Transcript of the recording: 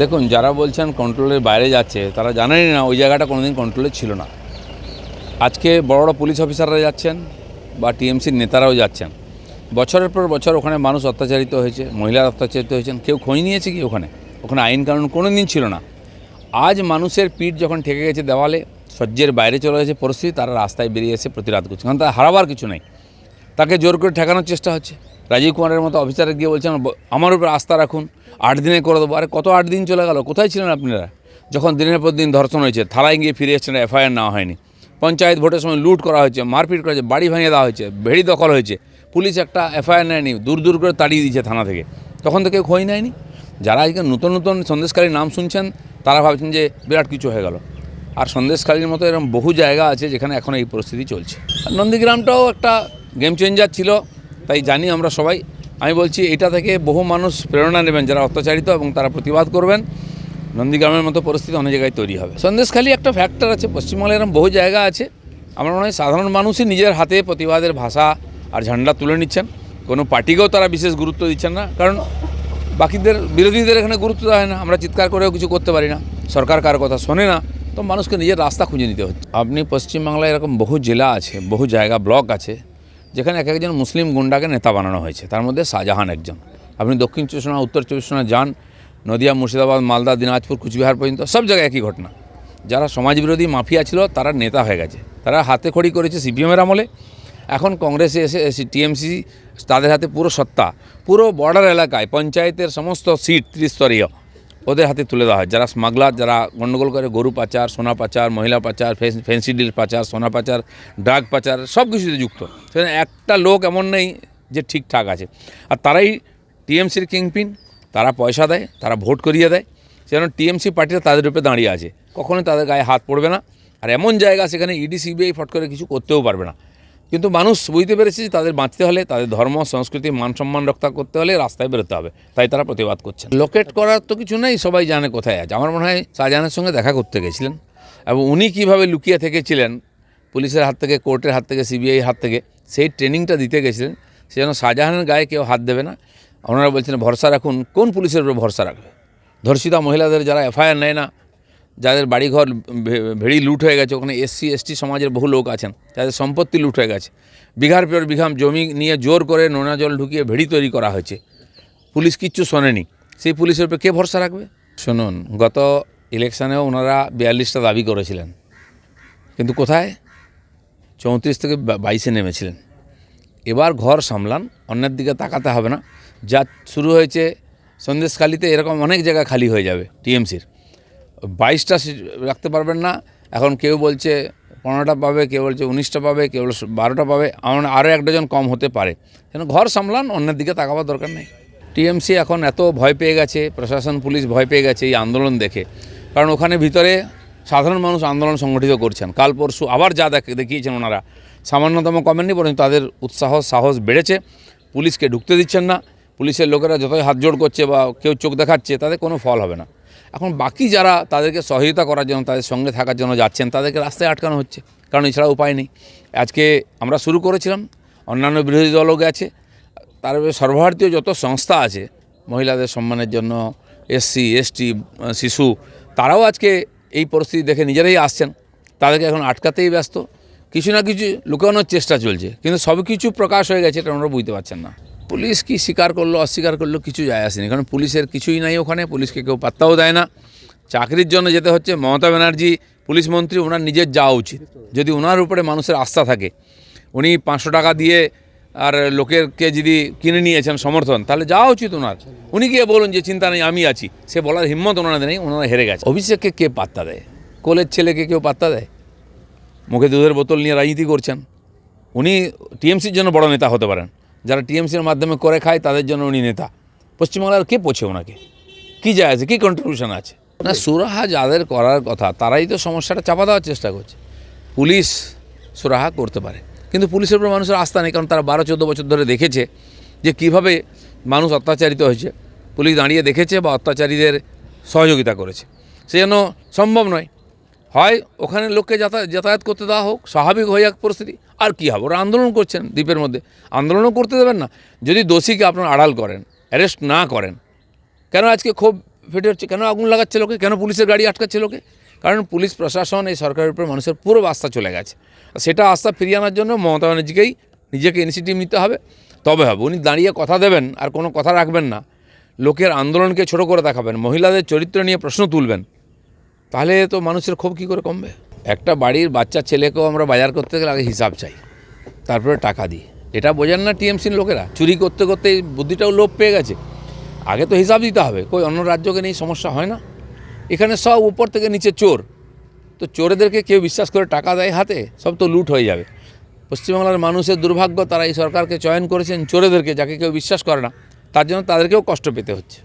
দেখুন, যারা বলছেন কন্ট্রোলের বাইরে যাচ্ছে, তারা জানেনই না, ওই জায়গাটা কোনোদিন কন্ট্রোলে ছিল না। আজকে বড় বড় পুলিশ অফিসাররা যাচ্ছেন বা টিএমসির নেতারাও যাচ্ছেন। বছরের পর বছর ওখানে মানুষ অত্যাচারিত হয়েছে, মহিলারা অত্যাচারিত হয়েছেন, কেউ খোঁজ নিয়েছে কি ওখানে? ওখানে আইন কানুন কোনো দিন ছিল না। আজ মানুষের পিঠ যখন ঠেকে গেছে দেওয়ালে, সহ্যের বাইরে চলে গেছে পরিস্থিতি, তারা রাস্তায় বেরিয়ে এসে প্রতিরাধ করছে, কারণ তার হারাবার কিছু নেই। তাকে জোর করে ঠেকানোর চেষ্টা হচ্ছে। রাজীব কুমারের মতো অফিসারে গিয়ে বলছেন আমার উপর আস্থা রাখুন, আট দিনে করে দেবো। আরে, কত আট দিন চলে গেল? কোথায় ছিলেন আপনারা? যখন দিনের পর দিন ধর্ষণ হয়েছে থালায় গিয়ে ফিরে এসেছেন, এফআইআর নেওয়া হয়নি। পঞ্চায়েত ভোটের সময় লুট করা হয়েছে, মারপিট করা হয়েছে, বাড়ি ভেঙে দেওয়া হয়েছে, ভেড়ি দখল হয়েছে। পুলিশ একটা এফআইআর নেয়নি, দূর দূর করে তাড়িয়ে দিয়েছে থানা থেকে। তখন তো কেউ খোঁজ নেয়নি। যারা আজকে নতুন নতুন সন্দেশকারীর নাম শুনছেন, তারা ভাবছেন যে বিরাট কিছু হয়ে গেল। আর সন্দেশকারীর মতো এরকম বহু জায়গা আছে যেখানে এখন এই পরিস্থিতি চলছে। আর নন্দীগ্রামটাও একটা গেম চেঞ্জার ছিল, তাই জানি আমরা সবাই। আমি বলছি, এটা থেকে বহু মানুষ প্রেরণা নেবেন, যারা অত্যাচারিত এবং তারা প্রতিবাদ করবেন। নন্দীগ্রামের মতো পরিস্থিতি অনেক জায়গায় তৈরি হবে। সন্দেশখালী একটা ফ্যাক্টর আছে পশ্চিমবঙ্গে এরকম বহু জায়গা আছে। আমার মনে হয় সাধারণ মানুষই নিজের হাতে প্রতিবাদের ভাষা আর ঝান্ডা তুলে নিচ্ছেন। কোনো পার্টিকেও তারা বিশেষ গুরুত্ব দিচ্ছেন না। কারণ বাকিদের, বিরোধীদের এখানে গুরুত্ব দেওয়া হয় না। আমরা চিৎকার করেও কিছু করতে পারি না। সরকার কার কথা শোনে না। তো মানুষকে নিজের রাস্তা খুঁজে নিতে হচ্ছে। আপনি পশ্চিমবাংলায় এরকম বহু জেলা আছে, বহু জায়গা, ব্লক আছে। যেখানে এক একজন মুসলিম গুন্ডাকে নেতা বানানো হয়েছে, তার মধ্যে শাহজাহান একজন। আপনি দক্ষিণ চব্বিশ পরগনা, উত্তর চব্বিশ পরগনা যান, নদিয়া, মুর্শিদাবাদ, মালদা, দিনাজপুর, কুচবিহার পর্যন্ত, সব জায়গায় একই ঘটনা। যারা সমাজবিরোধী মাফিয়া ছিল, তারা নেতা হয়ে গেছে। তারা হাতে খড়ি করেছে সিপিএমের আমলে। এখন কংগ্রেসে এসে টিএমসি তাদের হাতে পুরো সত্তা। পুরো বর্ডার এলাকায়, পঞ্চায়েতের সমস্ত সিট ত্রিস্তরীয়। ওদের হাতে তুলে দেওয়া হয়। যারা স্মাগলার যারা গণ্ডগোল করে, গরু পাচার, সোনা পাচার, মহিলা পাচার ফেন- ফেন্সি ডিল পাচার, সোনা পাচার ড্রাগ পাচার, সব কিছুতে যুক্ত। সেখানে একটা লোক এমন নেই যে ঠিকঠাক আছে। আর তারাই টিএমসির কিংপিন তারা পয়সা দেয়, তারা ভোট করিয়ে দেয়। সেজন্য টিএমসি পার্টিটা তাদের উপরে দাঁড়িয়ে আছে। কখনোই তাদের গায়ে হাত পড়বে না। আর এমন জায়গা সেখানে ইডি সিবিআই ফট করে কিছু করতেও পারবে না। কিন্তু মানুষ বুঝতে পেরেছে যে তাদের বাঁচতে হলে, তাদের ধর্ম, সংস্কৃতি, মান সম্মান রক্ষা করতে হলে রাস্তায় বেরোতে হবে। তাই তারা প্রতিবাদ করছেন। লোকেট করার তো কিছু নেই, সবাই জানে কোথায় আছে। আমার মনে হয় শাহজাহানের সঙ্গে দেখা করতে গেছিলেন। এবং উনি কীভাবে লুকিয়ে থেকেছিলেন, পুলিশের হাত থেকে, কোর্টের হাত থেকে সিবিআই হাত থেকে, সেই ট্রেনিংটা দিতে গেছিলেন, সে যেন শাহজাহানের গায়ে কেউ হাত দেবে না। ওনারা বলছেন, ভরসা রাখুন। কোন পুলিশের উপর ভরসা রাখবে? ধর্ষিতা মহিলাদের যারা এফআইআর নেয় না যাদের বাড়িঘর ভেড়ি লুট হয়ে গেছে, ওখানে এসসি, এসটি সমাজের বহু লোক আছেন, যাদের সম্পত্তি লুট হয়ে গেছে। বিঘার পর বিঘাম জমি নিয়ে জোর করে নোনা জল ঢুকিয়ে ভেড়ি তৈরি করা হয়েছে। পুলিশ কিচ্ছু শোনেনি। সেই পুলিশের উপর কে ভরসা রাখবে? শুনুন, গত ইলেকশানেও ওনারা বিয়াল্লিশটা দাবি করেছিলেন। কিন্তু কোথায়? চৌত্রিশ থেকে বাইশে নেমেছিলেন। এবার ঘর সামলান, অন্যের দিকে তাকাতে হবে না। যা শুরু হয়েছে সন্দেশখালিতে এরকম অনেক জায়গা খালি হয়ে যাবে, টিএমসির। বাইশটা রাখতে পারবেন না। এখন কেউ বলছে পনেরোটা পাবে, কেউ বলছে উনিশটা পাবে, কেউ বলছে বারোটা পাবে আমার আরও এক ডজন কম হতে পারে। কেন ঘর সামলান, অন্যের দিকে তাকাবার দরকার নেই। টিএমসি এখন এত ভয় পেয়ে গেছে, প্রশাসন, পুলিশ ভয় পেয়ে গেছে এই আন্দোলন দেখে। কারণ ওখানে ভিতরে সাধারণ মানুষ আন্দোলন সংগঠিত করছেন। কাল পরশু আবার যা দেখ, দেখিয়েছেন ওনারা। সামান্যতম কমেননি, বরং তাদের উৎসাহ, সাহস বেড়েছে। পুলিশকে ঢুকতে দিচ্ছেন না। পুলিশের লোকেরা যতই হাত জোড় করছে বা কেউ চোখ দেখাচ্ছে তাদের কোনো ফল হবে না। এখন বাকি যারা তাদেরকে সহযোগিতা করার জন্য, তাদের সঙ্গে থাকার জন্য যাচ্ছেন, তাদেরকে রাস্তায় আটকানো হচ্ছে। কারণ এছাড়া উপায় নেই। আজকে আমরা শুরু করেছিলাম, অন্যান্য বিরোধী দলও গেছে। তারপরে সর্বভারতীয় যত সংস্থা আছে, মহিলাদের সম্মানের জন্য এসসি এসটি শিশু, তারাও আজকে এই পরিস্থিতি দেখে নিজেরাই আসছেন। তাদেরকে এখন আটকাতেই ব্যস্ত। কিছু না কিছু লুকানোর চেষ্টা চলছে। কিন্তু সব কিছু প্রকাশ হয়ে গেছে এটা ওনারা বুঝতে পারছেন না। পুলিশ কি স্বীকার করল, অস্বীকার করল, কিছু যায় আসেনি। কারণ পুলিশের কিছুই নাই ওখানে, পুলিশকে কেউ পাত্তাও দেয় না। চাকরির জন্য যেতে হচ্ছে, মমতা ব্যানার্জি, পুলিশ মন্ত্রী, ওনার নিজের যাওয়া উচিত। যদি ওনার উপরে মানুষের আস্থা থাকে, উনি পাঁচশো টাকা দিয়ে আর লোকেরকে যদি কিনে নিয়েছেন সমর্থন, তাহলে যাওয়া উচিত ওনার। উনি গিয়ে বলুন যে, চিন্তা নেই, আমি আছি। সে বলার হিম্মত ওনাদের নেই, ওনারা হেরে গেছে। অভিষেককে কে পাত্তা দেয়? কোলের ছেলেকে কেউ পাত্তা দেয়? মুখে দুধের বোতল নিয়ে রাজনীতি করছেন। উনি টিএমসির জন্য বড় নেতা হতে পারেন। যারা টিএমসির মাধ্যমে করে খায়, তাদের জন্য উনি নেতা। পশ্চিমবাংলার কে পোছে ওনাকে? কী যায় আছে? কী কন্ট্রিবিউশন আছে? না, সুরাহা যাদের করার কথা, তারাই তো সমস্যাটা চাপা দেওয়ার চেষ্টা করছে। পুলিশ সুরাহা করতে পারে। কিন্তু পুলিশের উপর মানুষের আস্থা নেই, কারণ তারা বারো, চোদ্দ বছর ধরে দেখেছে যে কীভাবে মানুষ অত্যাচারিত হয়েছে। পুলিশ দাঁড়িয়ে দেখেছে বা অত্যাচারীদের সহযোগিতা করেছে। সে যেন সম্ভব নয় হয় ওখানে লোককে যাতায়াত যাতায়াত করতে দেওয়া হোক, স্বাভাবিক হয়ে যাক পরিস্থিতি। আর কী হবে? ওরা আন্দোলন করছেন দ্বীপের মধ্যে। আন্দোলনও করতে দেবেন না। যদি দোষীকে আপনারা আড়াল করেন, অ্যারেস্ট না করেন, কেন আজকে খুব ফেটে হচ্ছে? কেন আগুন লাগাচ্ছে লোকে? কেন পুলিশের গাড়ি আটকাচ্ছে লোকে? কারণ পুলিশ, প্রশাসন, এই সরকারের উপর মানুষের পুরো আস্থা চলে গেছে। সেটা আস্থা ফিরিয়ে আনার জন্য মমতা ব্যানার্জিকেই নিজেকে ইনিশিয়েটিভ নিতে হবে। তবে হবে, উনি দাঁড়িয়ে কথা দেবেন, আর কোনো কথা রাখবেন না। লোকের আন্দোলনকে ছোট করে দেখাবেন। মহিলাদের চরিত্র নিয়ে প্রশ্ন তুলবেন। তাহলে তো মানুষের ক্ষোভ কী করে কমবে? একটা বাড়ির বাচ্চা ছেলেকেও আমরা বাজার করতে গেলে আগে হিসাব চাই, তারপরে টাকা দিই। এটা বোঝেন না টিএমসির লোকেরা? চুরি করতে করতে এই বুদ্ধিটাও লোপ পেয়ে গেছে। আগে তো হিসাব দিতে হবে, কই অন্য রাজ্যকে নিয়ে সমস্যা হয় না? এখানে সব উপর থেকে নিচে চোর। তো চোরেদেরকে কেউ বিশ্বাস করে টাকা দেয় হাতে, সব তো লুট হয়ে যাবে। পশ্চিমবাংলার মানুষের দুর্ভাগ্য, তারা এই সরকারকে চয়ন করেছেন চোরেদেরকে, যাকে কেউ বিশ্বাস করে না। তার জন্য তাদেরকেও কষ্ট পেতে হচ্ছে।